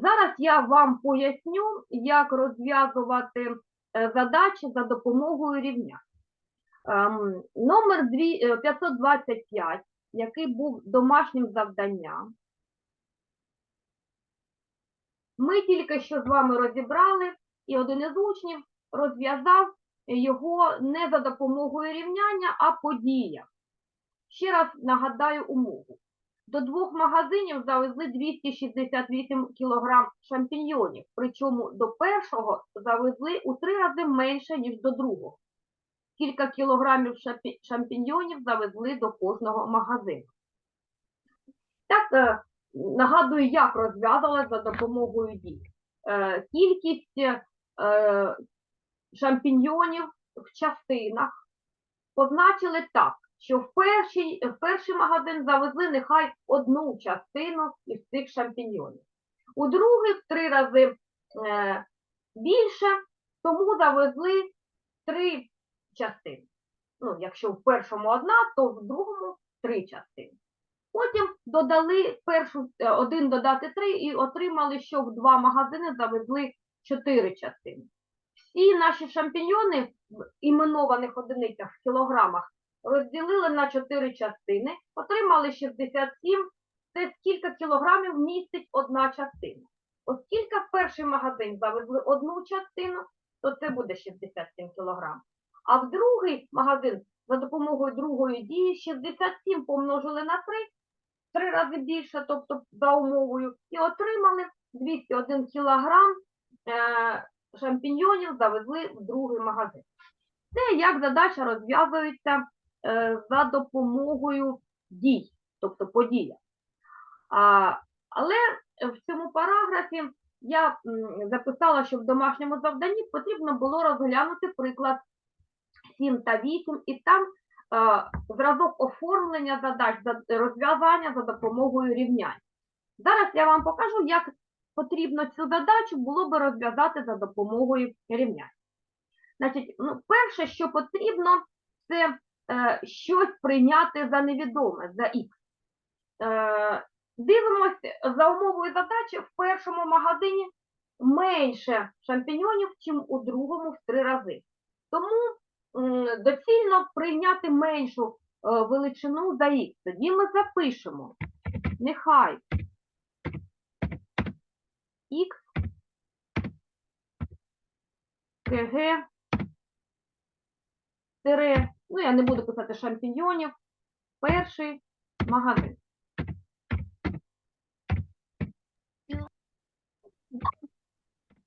Зараз я вам поясню, як розв'язувати е, задачі за допомогою рівня. Ем, Номер е, 525, який був домашнім завданням. Ми тільки що з вами розібрали, і один із учнів розв'язав його не за допомогою рівняння, а по діях. Ще раз нагадаю умову. До двох магазинів завезли 268 кг шампіньйонів, причому до першого завезли у три рази менше, ніж до другого. Кілька кілограмів шампіньйонів завезли до кожного магазину. Так, е, нагадую, як розв'язували за допомогою дій. Е, Кількість е, шампіньйонів в частинах позначили так, що в перший, в перший магазин завезли нехай одну частину із цих шампіньйонів. У другий в три рази е, більше, тому завезли три частини. Ну, якщо в першому одна, то в другому три частини. Потім додали першу е, один додати три і отримали, що в два магазини завезли чотири частини. Всі наші шампіньйони в іменованих одиницях в кілограмах розділили на чотири частини, отримали 67, це скільки кілограмів містить одна частина. Оскільки в перший магазин завезли одну частину, то це буде 67 кілограм. А в другий магазин за допомогою другої дії 67 помножили на 3, три рази більше, тобто за умовою, і отримали 201 кілограм е, шампіньйонів завезли в другий магазин. Це як задача розв'язується за допомогою дій, тобто подія. А, але в цьому параграфі я записала, що в домашньому завданні потрібно було розглянути приклад 7 та 8, і там е, зразок оформлення задач, розв'язання за допомогою рівнянь. Зараз я вам покажу, як потрібно цю задачу було би розв'язати за допомогою рівнянь. Значить, ну, перше, що потрібно, це е, щось прийняти за невідоме, за х. Е, дивимося за умовою задачі в першому магазині менше шампіньонів, чим у другому в три рази. Тому доцільно прийняти меншу е, величину за х. Тоді ми запишемо, нехай х КГ ну я не буду писати шампіньйонів, перший магазин.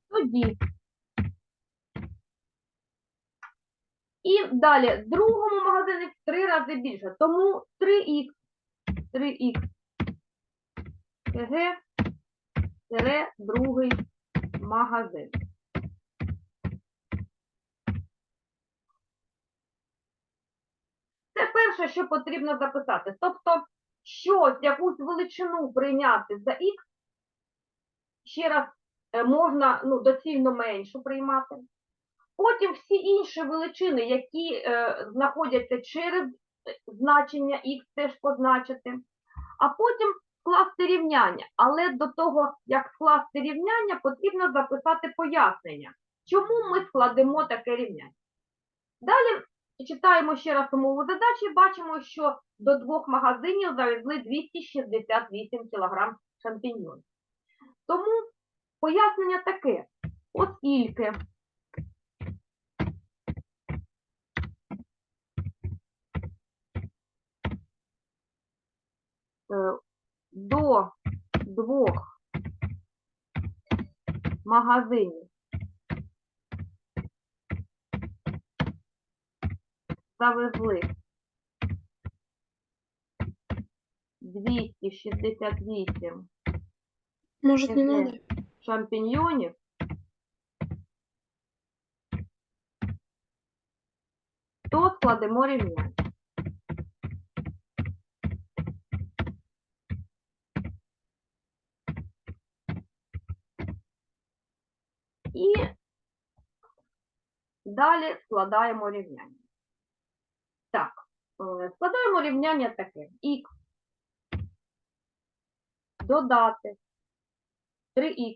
Тоді. І далі, другому магазині в три рази більше. Тому 3х, 3х, КГ, тире другий магазин. Це перше, що потрібно записати. Тобто, щось, якусь величину прийняти за х, ще раз е, можна ну, доцільно меншу приймати. Потім всі інші величини, які е, знаходяться через е, значення х, теж позначити. А потім скласти рівняння. Але до того, як скласти рівняння, потрібно записати пояснення, чому ми складемо таке рівняння. Далі читаємо ще раз умову задачі, бачимо, що до двох магазинів завезли 268 кг шампіньйонів. Тому пояснення таке, оскільки е, до двох магазинів завезли 268 Может, не надо? шампіньйонів, то складемо рівняння. І далі складаємо рівняння. Складаємо рівняння таке. Х додати 3х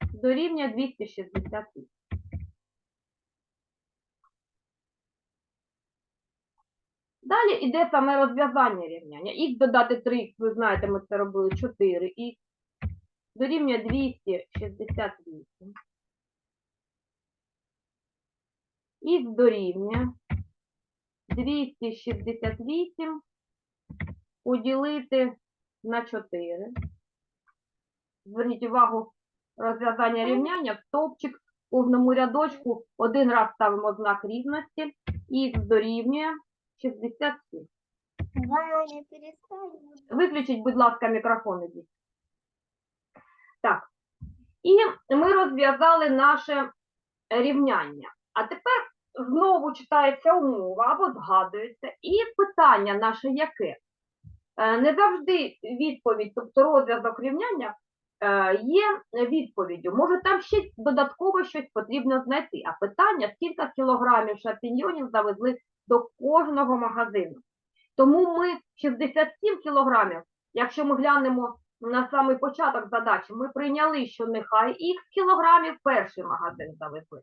дорівнює 268. Далі йде саме розв'язання рівняння. Х додати 3х, ви знаєте, ми це робили 4х, дорівнює 268. Х дорівнює 268 поділити на 4. Зверніть увагу, розв'язання рівняння, в стовпчик в кожному рядочку один раз ставимо знак рівності, х дорівнює 67. Виключіть, будь ласка, мікрофон ідіть. Так. І ми розв'язали наше рівняння. А тепер знову читається умова або згадується. І питання наше яке? Е, Не завжди відповідь, тобто розв'язок рівняння, е, є відповіддю. Може, там ще додатково щось потрібно знайти. А питання, скільки кілограмів шампіньйонів завезли до кожного магазину. Тому ми 67 кілограмів, якщо ми глянемо на самий початок задачі, ми прийняли, що нехай х кілограмів перший магазин завезли.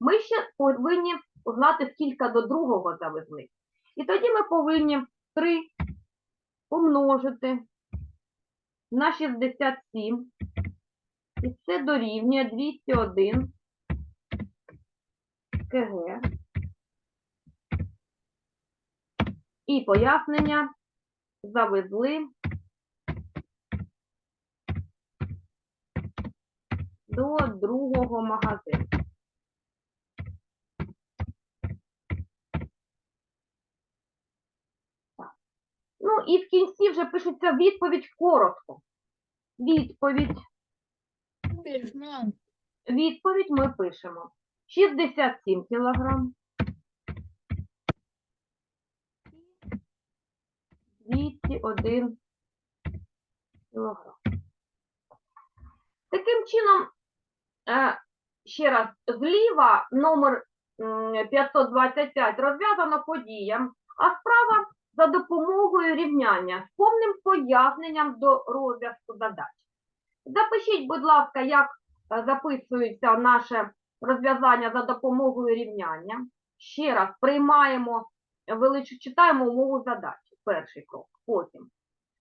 Ми ще повинні узнати, скільки до другого завезли. І тоді ми повинні 3 помножити на 67. І це дорівнює 201 кг. І пояснення завезли до другого магазину. Так. Ну і в кінці вже пишеться відповідь коротко. Відповідь. Відповідь ми пишемо 67 кілограм. 201 кілограм. Таким чином, е, ще раз, зліва номер м, 525 розв'язано подіям, а справа за допомогою рівняння з повним поясненням до розв'язку задач. Запишіть, будь ласка, як е, записується наше розв'язання за допомогою рівняння. Ще раз приймаємо велич... читаємо умову задачі. Перший крок. Потім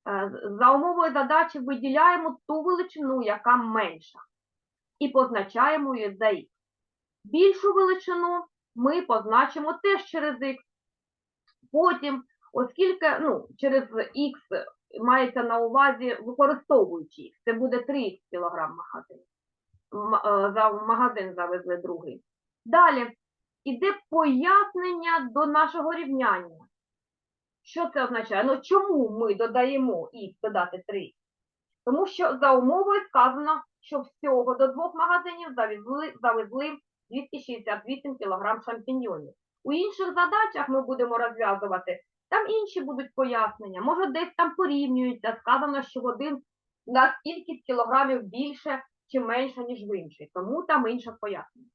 е, за умовою задачі виділяємо ту величину, яка менша, і позначаємо її за х. Більшу величину ми позначимо теж через х. Потім, оскільки ну, через х мається на увазі використовуючи х, це буде 3 кг магазин. Е, За магазин завезли другий. Далі іде пояснення до нашого рівняння. Що це означає? Ну чому ми додаємо х додати 3? Тому що за умовою сказано, що всього до двох магазинів завезли, завезли 268 кг шампіньйонів. У інших задачах ми будемо розв'язувати, там інші будуть пояснення. Може, десь там порівнюється, сказано, що в один на скільки кілограмів більше чи менше, ніж в інший. Тому там інше пояснення.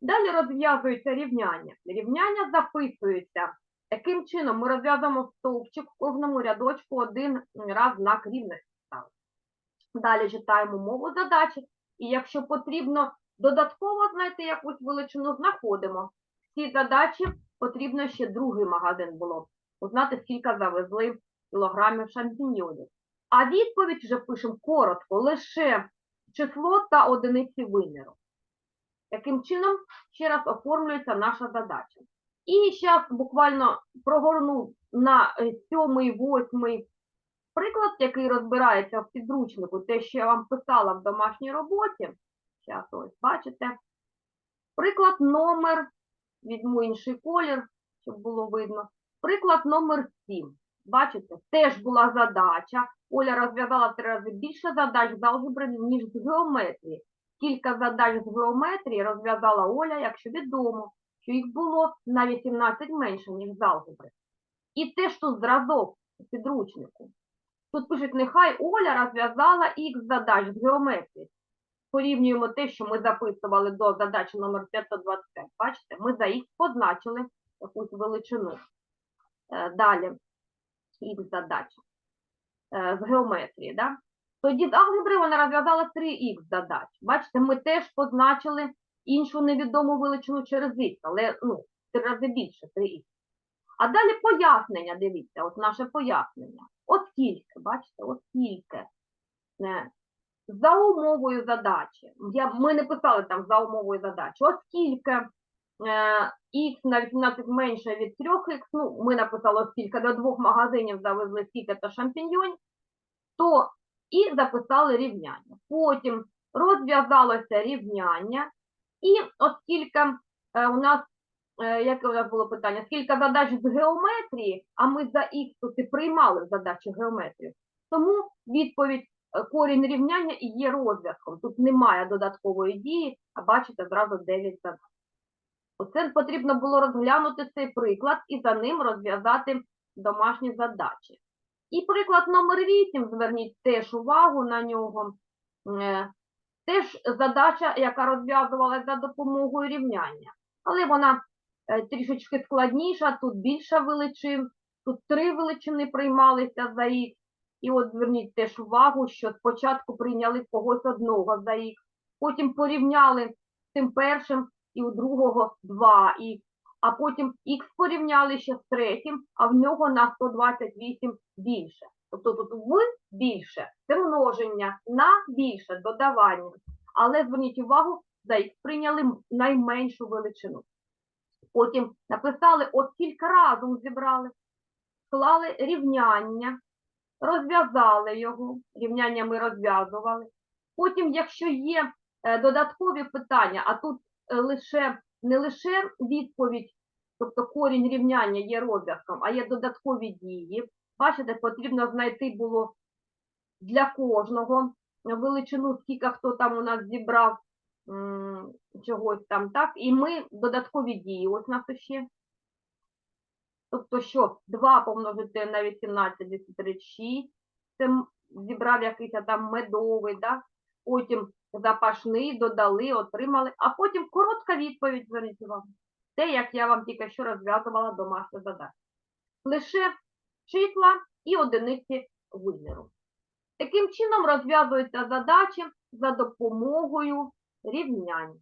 Далі розв'язується рівняння. Рівняння записується Таким чином, ми розв'язуємо стовпчик в кожному рядочку один раз знак рівності ставимо. Далі читаємо мову задачі, і якщо потрібно додатково знайти якусь величину, знаходимо. В цій задачі потрібно ще другий магазин було узнати, скільки завезли кілограмів шампіньйонів. А відповідь вже пишемо коротко, лише число та одиниці виміру. Таким чином, ще раз оформлюється наша задача. І зараз буквально прогорну на е, сьомий, восьмий приклад, який розбирається в підручнику, те, що я вам писала в домашній роботі. Зараз ось бачите. Приклад номер, візьму інший колір, щоб було видно. Приклад номер 7. Бачите, теж була задача. Оля розв'язала три рази більше задач з алгебри, ніж з геометрії. Кілька задач з геометрії розв'язала Оля, якщо відомо що їх було на 18 менше, ніж з алгебри. І теж тут зразок підручнику. Тут пишуть, нехай Оля розв'язала х задач з геометрії. Порівнюємо те, що ми записували до задачі номер 525. Бачите, ми за х позначили якусь величину. Е, Далі х задача е, з геометрії. Да? Тоді з алгебри вона розв'язала 3х задач. Бачите, ми теж позначили іншу невідому величину через х, але ну, три рази більше 3х. А далі пояснення, дивіться, от наше пояснення. Оскільки, бачите, оскільки. Е, За умовою задачі. Я, ми не писали там за умовою задачі. Оскільки х на 18 менше від 3х, ну, ми написали, оскільки до двох магазинів завезли стільки та шампіньйонів, то і записали рівняння. Потім розв'язалося рівняння, і оскільки е, у нас, е, яке у нас було питання, скільки задач з геометрії, а ми за х і приймали задачі геометрії, тому відповідь е, корінь рівняння і є розв'язком. Тут немає додаткової дії, а бачите, зразу 9 задач. Оце потрібно було розглянути цей приклад і за ним розв'язати домашні задачі. І приклад номер 8, зверніть теж увагу на нього. Е, Теж задача, яка розв'язувалася за допомогою рівняння. Але вона е, трішечки складніша, тут більше величин, тут три величини приймалися за х. І от зверніть теж увагу, що спочатку прийняли когось одного за х, потім порівняли з тим першим і у другого 2 х, а потім х порівняли ще з третім, а в нього на 128 більше. Тобто тут в більше це множення, на більше додавання. Але зверніть увагу, за х прийняли найменшу величину. Потім написали, от кілька разом зібрали, склали рівняння, розв'язали його, рівняння ми розв'язували. Потім, якщо є е, додаткові питання, а тут лише не лише відповідь, тобто корінь рівняння є розв'язком, а є додаткові дії. Бачите, потрібно знайти було для кожного величину, скільки хто там у нас зібрав чогось там, так? І ми додаткові дії. Ось нас ще. Тобто, що 2 помножити на 18 10 36, це зібрав якийсь там медовий, да? Потім запашний, додали, отримали, а потім коротка відповідь, зверніть вам. Те, як я вам тільки що розв'язувала домашнє задачу. Лише числа і одиниці виміру. Таким чином розв'язуються задачі за допомогою рівнянь.